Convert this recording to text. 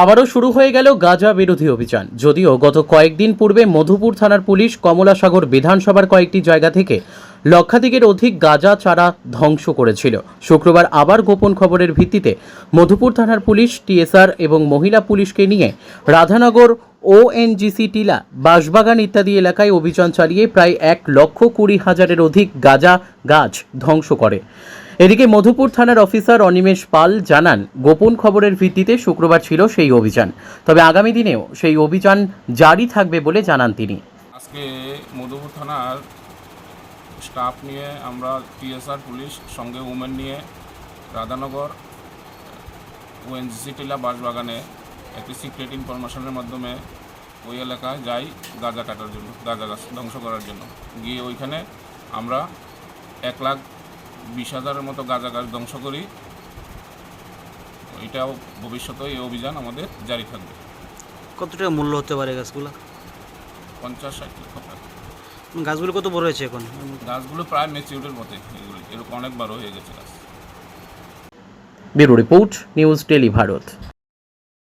আবারও শুরু হয়ে গেল গাঁজা বিরোধী অভিযান। যদিও গত কয়েকদিন পূর্বে মধুপুর থানার পুলিশ কমলাসাগর বিধানসভার কয়েকটি জায়গা থেকে লক্ষাধিকের অধিক গাঁজা চারা ধ্বংস করেছিল। শুক্রবার আবার গোপন খবরের ভিত্তিতে মধুপুর থানার পুলিশ, টিএসআর এবং মহিলা পুলিশকে নিয়ে রাধানগর, ওএনজিসি, টিলা, বাঁশবাগান ইত্যাদি এলাকায় অভিযান চালিয়ে প্রায় এক লক্ষ কুড়ি হাজারের অধিক গাঁজা গাছ ধ্বংস করে। এদিকে মধুপুর থানার অফিসার অনিমেষ পাল জানান, গোপন খবরের ভিত্তিতে শুক্রবার ছিল সেই অভিযান। তবে আগামী দিনেও সেই অভিযান জারি থাকবে বলে জানান তিনি। আজকে মধুপুর থানার স্টাফ নিয়ে আমরা টিএসআর পুলিশ, সঙ্গে উমেন নিয়ে রাধানগর, ওএনজিসি টিলা বাঁশবাগানে একটি সিক্রেট ইনফরমেশনের মাধ্যমে ওই এলাকায় যাই গাঁজা কাটার জন্য, গাঁজা গাছ ধ্বংস করার জন্য। গিয়ে ওইখানে আমরা এক লাখ বিশ হাজারের মতো গাঁজা গাছ ধ্বংস করি। এটাও ভবিষ্যতে এই অভিযান আমাদের জারি থাকবে। কতটা টাকা মূল্য হতে পারে গাছগুলো? পঞ্চাশ ষাট লক্ষ টাকা। গাছগুলো কত বড় হয়েছে এখন? গাছগুলো প্রায় ম্যাচিউরের মতে এগুলো এরকম অনেক বড় হয়ে গেছে গাছ। Bureau report news Tele Bharat.